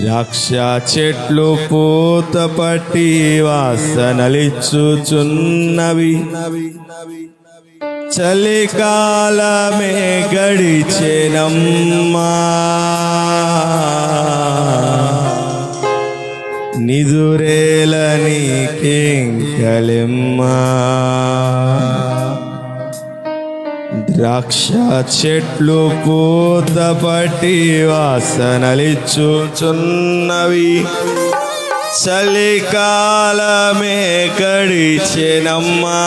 ద్రాక్ష చెట్లు పూత పట్టి వాసనలిచ్చుచున్నవి. చలికాలమే గడిచెనమ్మా. నీకేం కలిమ్మా. ద్రాక్ష చెట్లు పూత పట్టి వాసనలిచ్చుచున్నవి. చలికాలమే కడిచెనమ్మా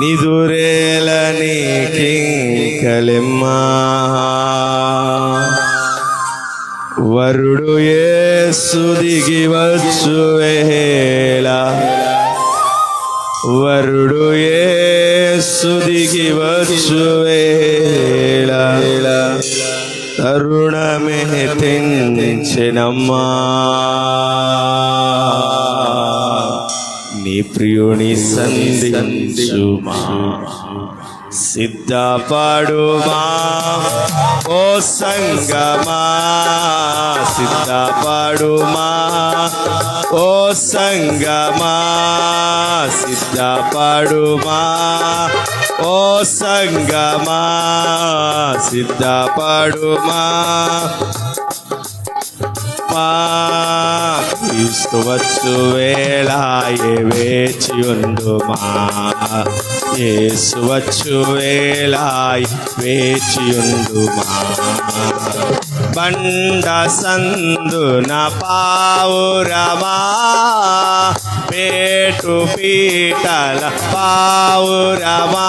నిదురేలని కింకలెమ్మా. వరుడు ఏ సుదిగి వచ్చు వేళ వరుడు యేసు దిగి వచ్చు తరుణమే తెంచెనమ్మా. నీ ప్రియుని సంధించుమా. సిద్ధపడుమా. ఓ సంగమా సిద్ధపడుమా? ఓ సంగమా? సిద్ధపడుమా? ఓ సంగమా? సిద్ధపడుమా? క్రీస్తు వచ్చు వేళ ఏ వేచి ఉండుమా యేసు వచ్చు వేళ వేచి ఉండుమా బండ సందున పావురమా. పేటు పీటల పావురమా.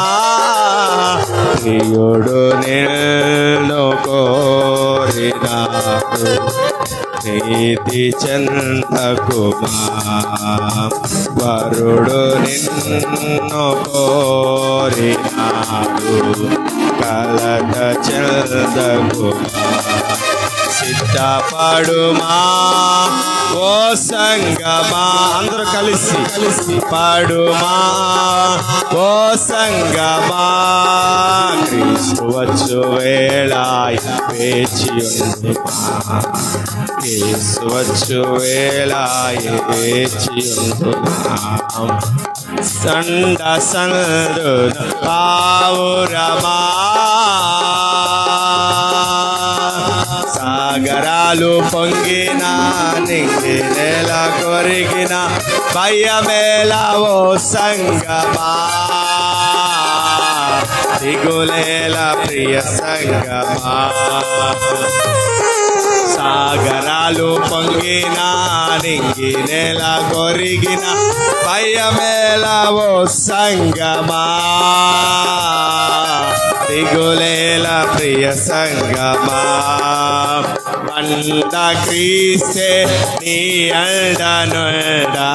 ప్రియుడు నిన్ను కోరినా. నీతి చందకుమా వరుడు నిన్ను కోరినాడు కలత చందకుమా సిద్ధపడుమా ఓ సంగమా. అందరూ కలిసి కలిసి పడుమా? ఓ సంగమా. క్రీస్తు వచ్చు వేళ వేచి ఉంది క్రీస్తు వచ్చు వేళ వేచి ఉంది సండ సందు పావురమా. సాగరాలు పొంగిన నింగి నెల కొరిగిన భయమేల ఓ సంగమా. దిగులేల ప్రియ సంగమా. సాగరాలు పొంగిన నింగి నెల కొరిగిన భయమేల ఓ సంగమా. దిగులేల ప్రియ సంగమా బండ క్రీస్తే నీ అండనుడా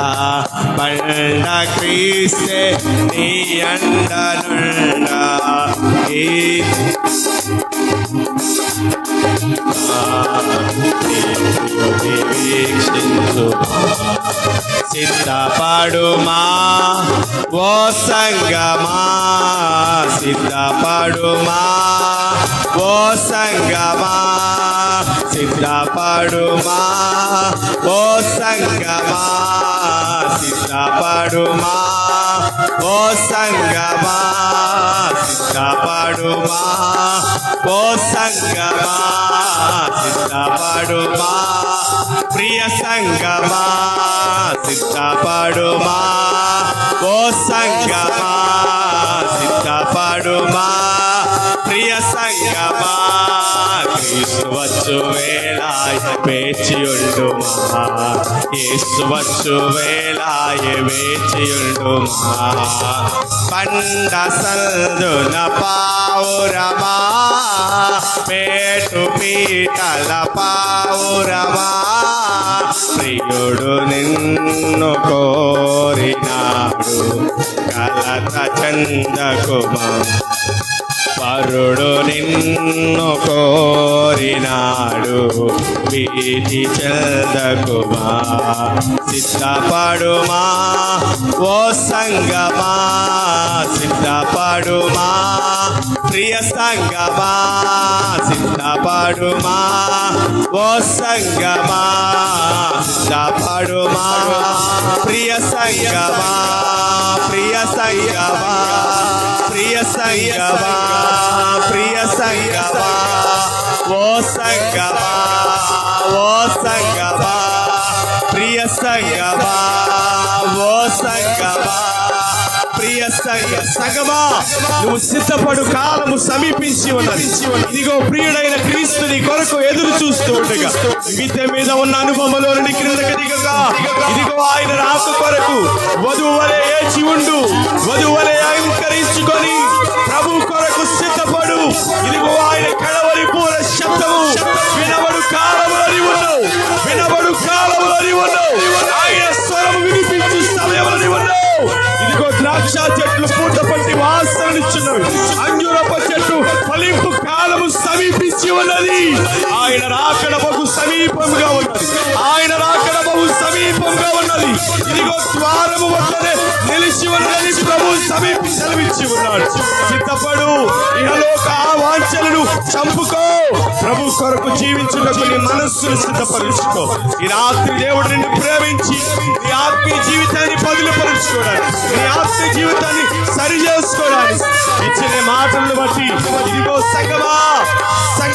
బండ క్రీస్తే నీ అండనుడా ఈ సిద్ధపడుమా? ఓ సంగమా సిద్ధపడుమా? ఓ సంగమా సిద్ధపడుమా? ఓ సంగమా సిద్ధపడుమా? ఓ సంగమా సిద్ధపడుమా ఓ సంగమా సిద్ధపడుమా ప్రియ సంగమా సిద్ధపడుమా ఓ సంగమా సిద్ధపడుమా ప్రియ సంగమా. క్రీస్తు వచ్చు వేళ వేచియుండుమా యేసు వచ్చు వేళ వేచియుండుమా పండ సందున పావురమా పేటు పీటల పావురమా ప్రియుడు నిన్ను కోరినాడు కలత చందకుమా పరుడు నిన్ను కోరినాడు వీటి చందకుమా సిద్ధపడుమా ఓ సంగమా సిద్ధపడుమా ప్రియ సంగమా సిద్ధపడుమా. ఓ సంగమా సిద్ధపడుమా. ప్రియ సంగమా ప్రియ సంగమా ప్రియ సంగమా ప్రియ సంగమా. ఓ సంగమా ఓ సంగమా ప్రియ సంగమా. సగమా. నువ్వు సిద్ధపడు కాలము సమీపించి ఉన్నది. ఇదిగో ప్రియుడైన క్రీస్తు నీ కొరకు ఎదురు చూస్తూ ఉండగా. విద్య మీద ఉన్న అనుభవంలో క్రిందకి దిగగా. ఇదిగో ఆయన రాక కొరకు వధువు వలె ఏచి ఉండు. వధువు వలె అలంకరించుకొని ప్రభు కొరకు సిద్ధపడు. ఇదిగో ఆయన కడవరి పూర శబ్దము. వినబడు కాలములని ఉన్నావు. వినబడు కాలములని ఉన్నావు. ఆయన స్వరం విని ద్రాక్ష చెట్లు పూట పట్టి వాసననిచ్చున్నవి అంజురప చెట్టు ఫలింపు కాలము సమీపించి ఉన్నది. ఆయన రాకడ బహు సమీపంగా ఉన్నది. ఆయన రాకడ బహు సమీపంగా ఉన్నది. ఇదిగో ద్వారము వద్దనే తెలిసి ఉన్నది ప్రభు సమీపి సెలవిచ్చి ఉన్నాడు. సిద్ధపడు. ఇహలోక ఆ వాంఛలను చంపుకో. ప్రభు కొరకు జీవించుటకు నీ మనస్సును సిద్ధపరుచుకో. ఈ రాత్రి దేవుడు నిన్ను ప్రేమించి నీ ఆత్మీయ జీవితాన్ని బదులుపరుచుకోవడానికి నీ ఆత్మీయ జీవితాన్ని సరి చేసుకోవడానికి ఇచ్చిన మాటలను బట్టి ఇదిగో సంగమా సంగమా